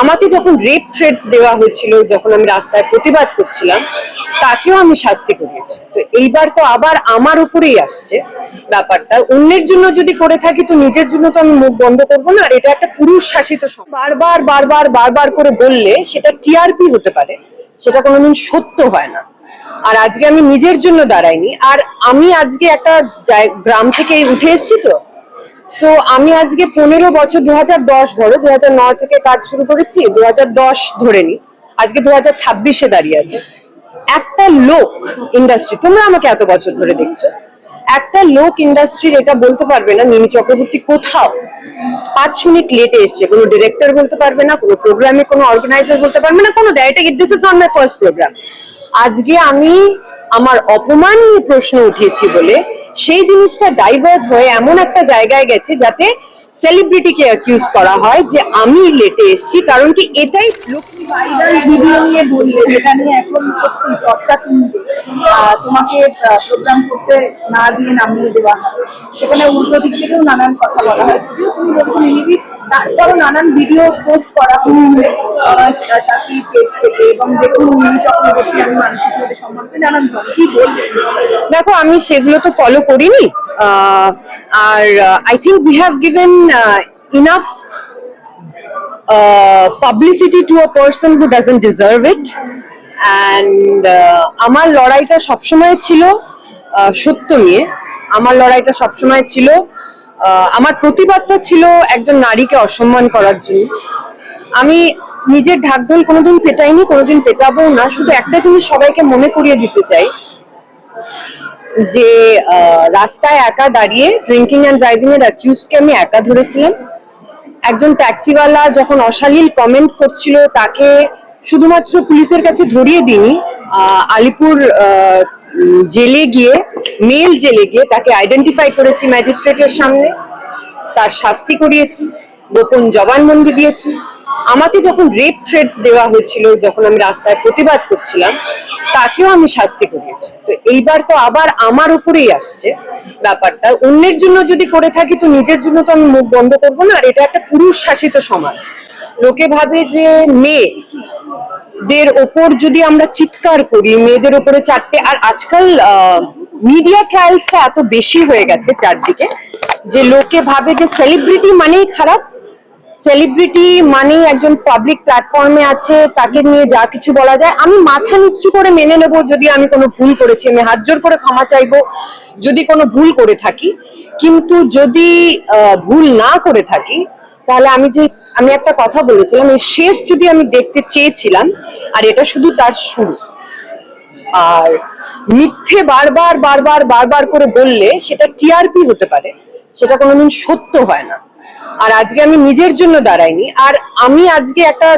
আমাকে যখন rape threats দেওয়া হয়েছিল, যখন আমি রাস্তায় প্রতিবাদ করছিলাম, তাকেও আমি শাস্তি করিয়েছি। তো এইবার তো আবার আমার উপরেই আসছে ব্যাপারটা। অন্যের জন্য যদি করে থাকি, তো নিজের জন্য তো আমি মুখ বন্ধ করব না। আর এটা একটা পুরুষ শাসিত। বারবার বারবার বারবার করে বললে সেটা টিআরপি হতে পারে। সেটা কোনোদিন সত্য হয় না। আর আজকে আমি নিজের জন্য দাঁড়াইনি। আর আমি আজকে একটা গ্রাম থেকে উঠে এসেছি তো সো আমি আজকে পনেরো বছর দু হাজার দশ ধরো দু হাজার নয় থেকে কাজ শুরু করেছি দু হাজার দশ ধরে নি। আজকে দু হাজার ছাব্বিশে দাঁড়িয়ে আছে। একটা লোক ইন্ডাস্ট্রি তোমরা আমাকে এত বছর ধরে দেখছ। একটা লোক ইন্ডাস্ট্রির এটা বলতে পারবে না, মিমি চক্রবর্তী কোথাও পাঁচ মিনিট লেটে এসছে। কোনো ডিরেক্টর বলতে পারবে না, কোনো প্রোগ্রামে কোনো অর্গানাইজার বলতে পারবে না, কোনো দেয়। এটা this is on my first program আজকে আমি আমার অপমান নিয়ে প্রশ্ন উঠিয়েছি বলে সেই জিনিসটা ডাইভার্ট হয়ে এমন একটা জায়গায় গেছে যাতে সেলিব্রিটিকে অ্যাকিউজ করা হয় যে আমি লেটে এসেছি। কারণ কি এটাই লোক ভাইরাল ভিডিও নিয়ে নিয়ে এখন সত্যি তোমাকে প্রোগ্রাম করতে না দিয়ে নামিয়ে দেওয়া হয়। সেখানে উল্টো দিক থেকেও নানান কথা বলা হয়। তারপরও নানান ভিডিও পোস্ট করা হচ্ছে শাস্তি পেজ থেকে এবং দেখুন মিমি চক্রবর্তী আমি মানসিকভাবে সম্মান করি নানান কি বলবে দেখো, আমি সেগুলো তো ফলো করিনি আর I think we have given enough publicity to a person who doesn't deserve it and আমার লড়াইটা সবসময় ছিল সত্য নিয়ে। আমার লড়াইটা সবসময় ছিল আমার প্রতিবাদটা ছিল একজন নারীকে অসম্মান করার জন্য। আমি নিজের ঢাকঢোল কোনোদিন পেটাইনি, কোনোদিন পেটাবো না। শুধু একটা জিনিস সবাইকে মনে করিয়ে দিতে চাই, যে রাস্তায় একা দাঁড়িয়ে ড্রিঙ্কিং অ্যান্ড ড্রাইভিং এর অ্যাকিউজকে আমি একা ধরেছিলাম। একজন ট্যাক্সিওয়ালা যখন অশালীল কমেন্ট করছিল, তাকে শুধুমাত্র পুলিশের কাছে ধরিয়ে দিইনি আলিপুর জেলে গিয়ে, মেল জেলে গিয়ে তাকে আইডেন্টিফাই করেছি ম্যাজিস্ট্রেটের সামনে। তার শাস্তি করিয়েছি, গোপন জবানবন্দি দিয়েছি। আমাকে যখন রেপ থ্রেটস দেওয়া হয়েছিল, যখন আমি রাস্তায় প্রতিবাদ করছিলাম, তাকেও আমি শাস্তি করিয়েছি। তো এইবার তো আবার আমার উপরেই আসছে ব্যাপারটা। অন্যের জন্য যদি করে থাকি, তো নিজের জন্য তো আমি মুখ বন্ধ করব না। আর এটা একটা পুরুষ শাসিত সমাজ। লোকে ভাবে যে মেয়ে দের ওপর যদি আমরা চিৎকার করি, মেয়েদের ওপরে চারটে, আর আজকাল মিডিয়া ট্রায়ালসটা এত বেশি হয়ে গেছে চারদিকে, যে লোকে ভাবে যে সেলিব্রিটি মানেই খারাপ। সেলিব্রিটি মানেই একজন পাবলিক প্ল্যাটফর্মে আছে, তাকে নিয়ে যা কিছু বলা যায়। আমি মাথা নিচু করে মেনে নেব যদি আমি কোনো ভুল করেছি, আমি হাত জোর করে ক্ষমা চাইব যদি কোনো ভুল করে থাকি। কিন্তু যদি ভুল না করে থাকি, তাহলে আমি যে আমি একটা কথা বলেছিলাম এই শেষ যদি আমি দেখতে চেয়েছিলাম, আর এটা শুধু তার শুরু। আর মিথ্যে বারবার বারবার বারবার করে বললে সেটা টিআরপি হতে পারে, সেটা কোনোদিন সত্য হয় না। আর আজকে আমি নিজের জন্য দাঁড়াইনি, আর আমি আজকে একটা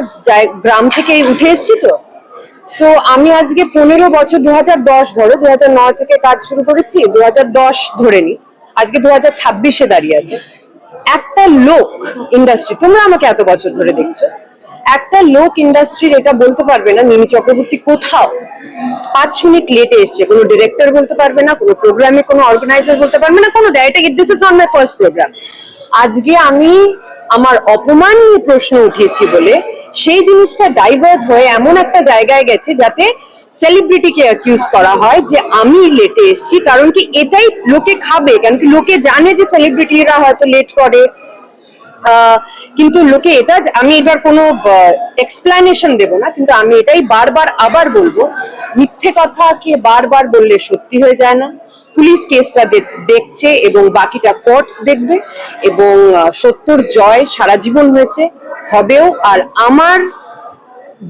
গ্রাম থেকে উঠে এসেছি তো। সো আমি আজকে পনেরো বছর দু হাজার দশ ধরো দু হাজার নয় থেকে কাজ শুরু করেছি দু হাজার দশ ধরে নি, আজকে দু হাজার ছাব্বিশে দাঁড়িয়ে আছে। একটা লোক ইন্ডাস্ট্রি তোমরা আমাকে এত বছর ধরে দেখছ, একটা লোক ইন্ডাস্ট্রির এটা বলতে পারবে না, মিমি চক্রবর্তী কোথাও পাঁচ মিনিট লেটে এসছে, কোনো ডিরেক্টর বলতে পারবে না, কোনো প্রোগ্রামে কোনো অর্গানাইজার বলতে পারবে না, কোনো দেয় this is on my first program আজকে আমি আমার অপমান প্রশ্ন উঠিয়েছি বলে সেই জিনিসটা ডাইভার্ট হয়ে এমন একটা জায়গায় গেছে যাতে সেলিব্রিটিকে অ্যাকিউজ করা হয় যে আমি লেটে এসেছি, কারণ কি এটাই লোকে খাবে, কারণ কি লোকে জানে যে সেলিব্রিটিরা হয়তো লেট করে। কিন্তু লোকে এটা, আমি এবার কোনো এক্সপ্লানেশন দেব না, কিন্তু আমি এটাই বারবার আবার বলব, মিথ্যে কথা কে বারবার বললে সত্যি হয়ে যায় না। পুলিশ কেসটা দেখছে এবং বাকিটা কোর্ট দেখবে, এবং সত্যর জয় সারা জীবন হয়েছে। হবেও আর আমার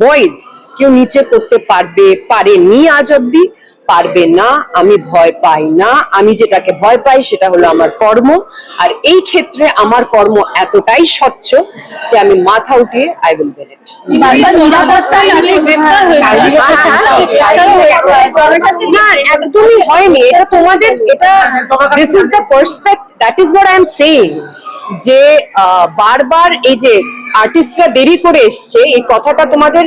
ভয়েস কেউ নিচে করতে পারবে পারেনি আজ অব্দি পারবে না আমি ভয় পাই না আমি যেটাকে ভয় পাই সেটা হলো আমার কর্ম আর এই ক্ষেত্রে আমার কর্ম এতটাই স্বচ্ছ যে আমি মাথা উঠিয়ে আই উইল না একদমই হয়নি এটা তোমাদের এটা this is the perspective that is what I am saying যে বারবার এই যে আর্টিস্টরা দেরি করে এসছে, এই কথাটা তোমাদের,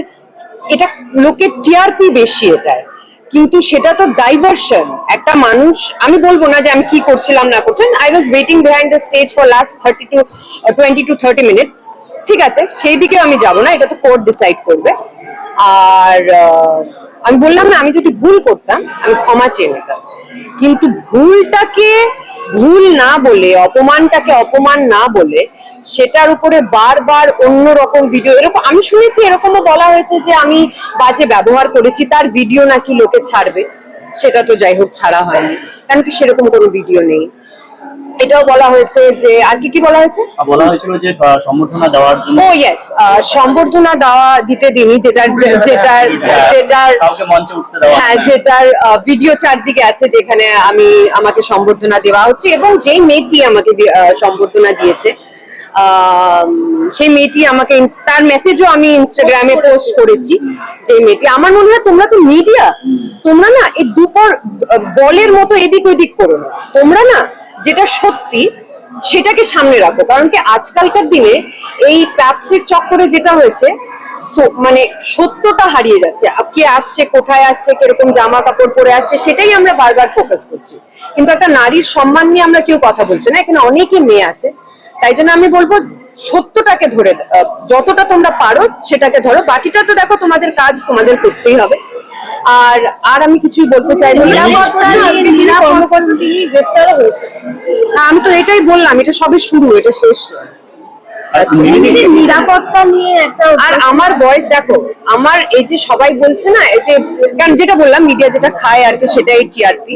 এটা লোকের টিআরপি বেশি এটায়। কিন্তু সেটা তো ডাইভার্সন একটা মানুষ, আমি বলব না যে আমি কি করছিলাম, না করছেন I was waiting behind the stage for last thirty to twenty to thirty minutes ঠিক আছে, সেই দিকেও আমি যাব না, এটা তো কোর্ট ডিসাইড করবে। আর আমি বললাম না, আমি যদি ভুল করতাম, আমি ক্ষমা চেয়ে নিতাম। কিন্তু ভুলটাকে ভুল না বলে, অপমানটাকে অপমান না বলে সেটার উপরে বারবার অন্য রকম ভিডিও এরকম আমি শুনেছি এরকমও বলা হয়েছে যে আমি বাজে ব্যবহার করেছি, তার ভিডিও নাকি লোকে ছাড়বে। সেটা তো যাই হোক, ছাড়া হয়নি। কারণ কি সেরকম কোনো ভিডিও নেই। এটাও বলা হয়েছে যে আর কি কি বলা হয়েছে? বলা হয়েছিল যে সম্বর্ধনা দেওয়ার জন্য ও ইয়েস সম্বর্ধনা দেওয়া দিতে দিনি যেটার যেটার যেটার মঞ্চে উঠতে দেওয়া। হ্যাঁ যেটার ভিডিও চারদিকে আছে যেখানে আমি আমাকে সম্বর্ধনা দেওয়া হচ্ছে এবং যেই মেয়েটি আমাকে সম্বর্ধনা দিয়েছে সেই মেয়েটি আমাকে তার মেসেজও আমি ইনস্টাগ্রামে পোস্ট করেছি। যে মেয়েটি আমার মনে হয় তোমরা তো মিডিয়া তোমরা না এই দুপর বলের মতো এদিক ওদিক করো না। তোমরা না যেটা সত্যি, সেটাকে সামনে রাখো। কারণ কি, আজকালকার দিনে এই প্যাপসের চক্করে যেটা হয়েছে মানে সত্যটা হারিয়ে যাচ্ছে। কে আসছে, কোথায় আসছে, কীরকম জামা কাপড় পরে আসছে, সেটাই আমরা বারবার ফোকাস করছি। কিন্তু একটা নারীর সম্মান নিয়ে আমরা কেউ কথা বলছি না, এখানে অনেকই মেয়ে আছে। তাই জন্য আমি বলব, সত্যটাকে ধরে যতটা তোমরা পারো, সেটাকে ধরো। বাকিটা তো দেখো, তোমাদের কাজ তোমাদের করতেই হবে। আর আর আমি কিছুই বলতে চাই তিনি হয়েছে। আমি তো এটাই বললাম এটা সবে শুরু এটা শেষ। মেয়েদের নিরাপত্তা নিয়ে একটা আর আমার ভয়েস দেখো আমার এই যে সবাই বলছে না এই যে কারণ যেটা বললাম মিডিয়া যেটা খায় আর কি সেটাই টিআরপি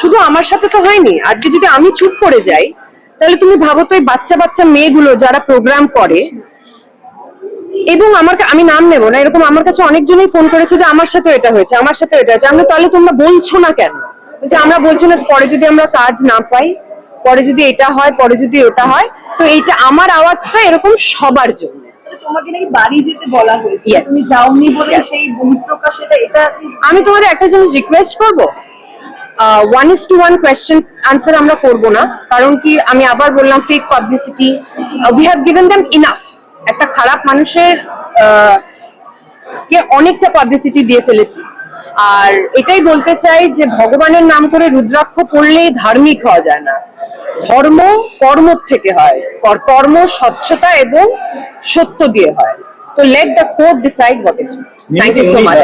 শুধু আমার সাথে তো হয়নি আজকে যদি আমি চুপ করে যাই তাহলে তুমি ভাবো তো এই বাচ্চা বাচ্চা মেয়েগুলো যারা প্রোগ্রাম করে এবং আমার আমি নাম নেব না এরকম আমার কাছে অনেকজনই ফোন করেছে যে আমার সাথে এটা হয়েছে আমার সাথে এটা হয়েছে। আমরা তাহলে তোমরা বলছো না কেন? বলছে আমরা বলছি না পরে যদি আমরা কাজ না পাই পরে যদি এটা হয় পরে যদি ওটা হয় তো এইটা আমার আওয়াজটা এরকম সবার জন্য। তোমাকে নাকি বাড়ি যেতে বলা হয়েছে তুমি যাওনি বলে সেই বহিঃপ্রকাশ এটা এটা আমি তোমাদের একটা জিনিস রিকোয়েস্ট করব? One is to one question answer আমরা করব না কারণ কি আমি আবার বললাম fake publicity we have given them enough একটা খারাপ মানুষের কে অনেকটা পাবলিসিটি দিয়ে ফেলেছি। আর এটাই বলতে চাই যে ভগবানের নাম করে রুদ্রাক্ষ পড়লেই ধার্মিক হওয়া যায় না। ধর্ম কর্ম থেকে হয়। কর- কর্ম স্বচ্ছতা এবং সত্য দিয়ে হয়। তো let the court decide what is thank you so much